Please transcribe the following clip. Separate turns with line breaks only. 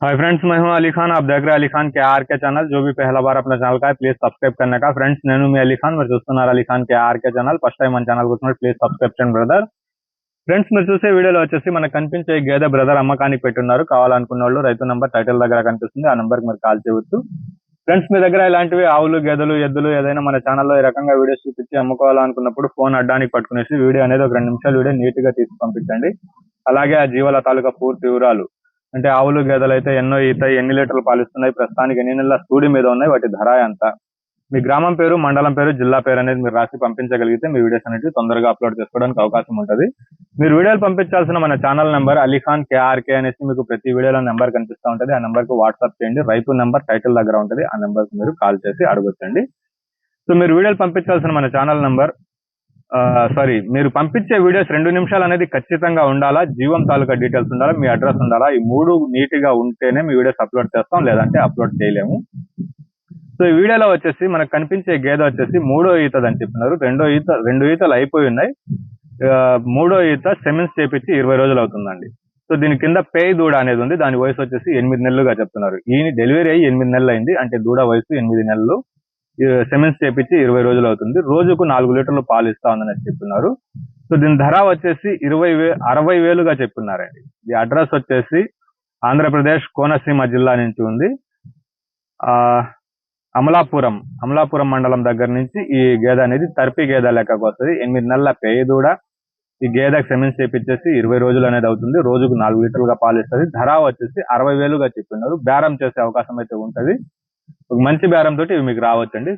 Hi friends मैं हूं अली खान आप देख रहे हैं अली खान के आर के चैनल जो भी पहला बार अपना ఛానల్ का है ప్లీజ్ సబ్స్క్రైబ్ करने का ఫ్రెండ్స్ నేను మీ అలీ ఖాన్ మీరు చూస్తున్నారు Ali Khan K R K channel first time మన ఛానల్ కూర్చున్నారు ప్లీజ్ సబ్స్క్రైబ్ చేయండి బ్రదర్ ఫ్రెండ్స్ మీరు చూసే వీడియోలో వచ్చేసి మనకు కనిపించే ఈ గేదె బ్రదర్ అమ్మకానికి పెట్టున్నారు కావాలనుకున్న వాళ్ళు రైతు నంబర్ టైటిల్ దగ్గర కనిపిస్తుంది ఆ నంబర్ కి మీరు కాల్ చేయవచ్చు ఫ్రెండ్స్ మీ దగ్గర ఇలాంటివి ఆవులు గేదెలు ఎద్దులు ఏదైనా మన ఛానల్లో ఈ రకంగా వీడియోస్ చూపించి అమ్ముకోవాలనుకున్నప్పుడు ఫోన్ అడ్డానికి పట్టుకునేసి వీడియో అనేది ఒక రెండు నిమిషాలు వీడియో నీట్ గా తీసి పంపించండి అలాగే ఆ జీవాల తాలూకా పూర్తి వివరాలు అంటే ఆవులు గేదెలు అయితే ఎన్నో ఈత ఎన్ని లీటర్లు పాలిస్తున్నాయి ప్రస్తుతానికి ఎన్ని నెలల స్టూడియో మీద ఉన్నాయి వాటి ధర ఎంత? మీ గ్రామం పేరు మండలం పేరు జిల్లా పేరు అనేది మీరు రాసి పంపించగలిగితే మీ వీడియోస్ అనేవి తొందరగా అప్లోడ్ చేసుకోవడానికి అవకాశం ఉంటుంది. మీరు వీడియోలు పంపించాల్సిన మన ఛానల్ నెంబర్ అలీఖాన్ కేఆర్కే అనేసి మీకు ప్రతి వీడియోలో నెంబర్ కనిపిస్తూ ఉంటుంది. ఆ నెంబర్కు వాట్సాప్ చేయండి. రైతు నెంబర్ టైటిల్ దగ్గర ఉంటుంది. ఆ నెంబర్కు మీరు కాల్ చేసి అడగొచ్చండి. సో మీరు వీడియోలు పంపించాల్సిన మన ఛానల్ నెంబర్ సారీ మీరు పంపించే వీడియోస్ రెండు నిమిషాలు అనేది ఖచ్చితంగా ఉండాలా? జీవం తాలూకా డీటెయిల్స్ ఉండాలా? మీ అడ్రస్ ఉండాలా? ఈ మూడు నీట్గా ఉంటేనే మీ వీడియోస్ అప్లోడ్ చేస్తాం లేదంటే అప్లోడ్ చేయలేము. సో ఈ వీడియోలో వచ్చేసి మనకు కనిపించే గేదె వచ్చేసి మూడో ఈతది అని చెప్పినారు. రెండో ఈత రెండు ఈతలు అయిపోయి ఉన్నాయి. మూడో ఈత సెమిన్స్ చేపించి ఇరవై రోజులు అవుతుందండి. సో దీని కింద పేయ్ దూడ అనేది ఉంది. దాని వయసు వచ్చేసి ఎనిమిది నెలలుగా చెప్తున్నారు. ఈ డెలివరీ అయ్యి ఎనిమిది నెలలు అయింది. అంటే దూడ వయసు ఎనిమిది నెలలు. సెమెన్స్ చేపించి ఇరవై రోజులు అవుతుంది. రోజుకు నాలుగు లీటర్లు పాలు ఇస్తా ఉందని చెప్తున్నారు. సో దీని ధర వచ్చేసి ఇరవై వే అరవై వేలుగా చెప్తున్నారండి ఈ అడ్రస్ వచ్చేసి ఆంధ్రప్రదేశ్ కోనసీమ జిల్లా నుంచి ఉంది. ఆ అమలాపురం అమలాపురం మండలం దగ్గర నుంచి ఈ గేదె అనేది తర్పి గేదె లెక్కకు వస్తుంది. ఎనిమిది నెలల పేయ దూడ ఈ గేదెకి సెమెన్స్ చేపించేసి ఇరవై రోజులు అనేది అవుతుంది. రోజుకు నాలుగు లీటర్లుగా పాలు ఇస్తుంది. ధర వచ్చేసి అరవై వేలుగా చెప్పినారు బేరం చేసే అవకాశం అయితే ఉంటది. ఒక మంచి బేరం తోటి ఇవి మీకు రావచ్చండి.